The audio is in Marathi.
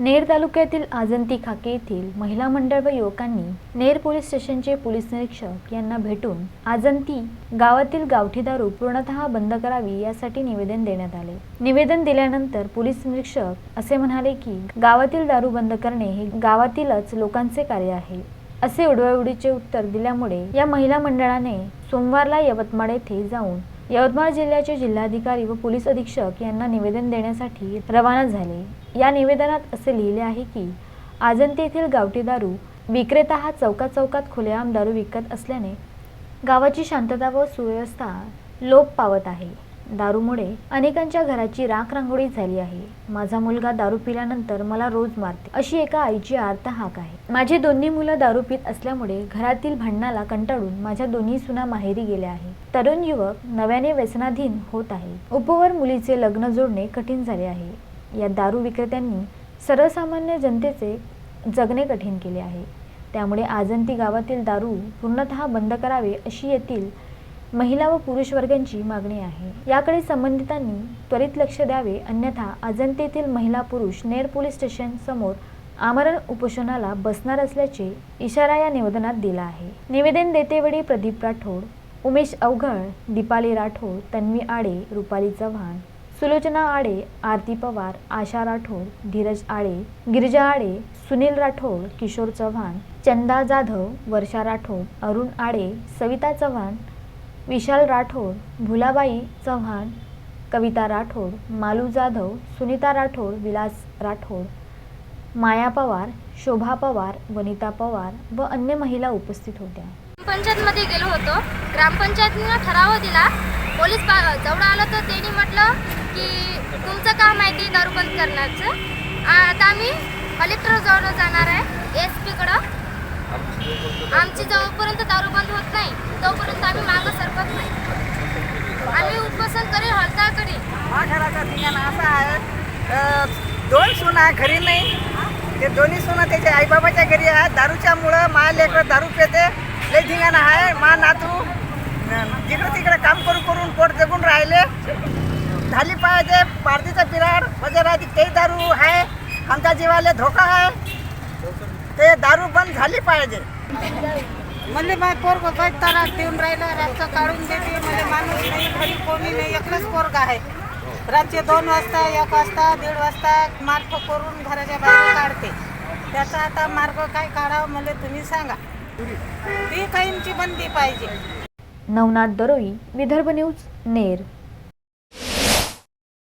नेर तालुक्यातील आजंती खाके येथील महिला मंडळ व युवकांनी नेर पोलीस स्टेशनचे पोलीस निरीक्षक यांना भेटून आजंती गावातील गावठी दारू पूर्णतः बंद करावी यासाठी निवेदन देण्यात आले. निवेदन दिल्यानंतर पोलीस निरीक्षक असे म्हणाले की गावातील दारू बंद करणे हे गावातीलच लोकांचे कार्य आहे. असे उडवाउडीचे उत्तर दिल्यामुळे या महिला मंडळाने सोमवारला यवतमाळ येथे जाऊन यवतमाळ जिल्ह्याचे जिल्हाधिकारी व पोलीस अधीक्षक यांना निवेदन देण्यासाठी रवाना झाले. या निवेदनात असे लिहिले आहे की आजंती येथील गावठी दारू विक्रेता हा चौकात चौकात खुलेआम दारू विकत असल्याने गावाची शांतता व सुव्यवस्था लोप पावत आहे. दारूमुळे अनेकांच्या घराची राख रांगोळी झाली आहे. माझा मुलगा दारू पिल्यानंतर मला रोज मारते. अशी एका आईची आर्त हाक आहे. माझी दोन्ही मुलं दारू पित असल्यामुळे घरातील भांडणाला कंटाळून माझ्या दोन्ही सुना माहेरी गेल्या आहे तरुण युवक नव्याने व्यसनाधीन होत आहे. उपवर मुलीचे लग्न जोडणे कठीण झाले आहे. या दारू विक्रेत्यांनी सर्वसामान्य जनतेचे जगणे कठीण केले आहे. त्यामुळे आजंती गावातील दारू पूर्णतः बंद करावे अशी येथील महिला व पुरुष वर्गांची मागणी आहे. याकडे संबंधितांनी त्वरित लक्ष द्यावे अन्यथा आजंतीतील महिला पुरुष नेर पोलीस स्टेशन समोर आमरण उपोषणाला बसणार असल्याचे इशारा या निवेदनात दिला आहे. निवेदन देतेवेळी प्रदीप राठोड उमेश अवघड दीपाली राठोड तन्वी आडे रुपाली चव्हाण सुलोचना आडे आरती पवार आशा राठोड धीरज आळे गिरिजा आडे सुनील राठोड किशोर चव्हाण चंदा जाधव वर्षा राठोड अरुण आडे सविता चव्हाण विशाल राठोड भुलाबाई चव्हाण कविता राठोड मालू जाधव सुनीता राठोड विलास राठोड माया पवार शोभा पवार वनिता पवार व अन्य महिला उपस्थित होत्या. ग्रामपंचायतमध्ये गेलो होतो. ग्रामपंचायतीनं ठराव दिला पोलीस जवळ आलं तर त्यांनी म्हटलं काम आहे ते दारू बंद करण्याचं? आता आम्ही कलेक्टर जवळ जाणार आहे एस पीकडं. आमची जोपर्यंत दारू बंद होत नाही. तोपर्यंत आम्ही मागं सरकत नाही. आम्ही उपोषण करीन हलता करीन हा घराचा ठिकाण असं आहे दोन सुना घरी नाही. ते दोन्ही सुना त्याच्या आईबाबाच्या घरी आहे दारूच्या मुळं मा लेकरं दारू पेते. लय धिंगाणा आहे. मा नातू जिकडं तिकडं काम करून करून ते दारू आहे आमच्या जीवाला धोका आहे. ते दारू बंद झाली पाहिजे. म्हणजे माझ पोरग तराट देऊन राहिलं रातचं काढून देते. म्हणजे माणूस नाही घरी कोणी नाही एकलंच पोरग आहे. रातचे दोन वाजता एक वाजता दीड वाजता मार्ग करून घराच्या बाहेर काढते. त्याचा आता मार्ग काय काढावं मला तुम्ही सांगा. ती काहींची बंदी पाहिजे. नवनाथ दरोई विदर्भ न्यूज नेर.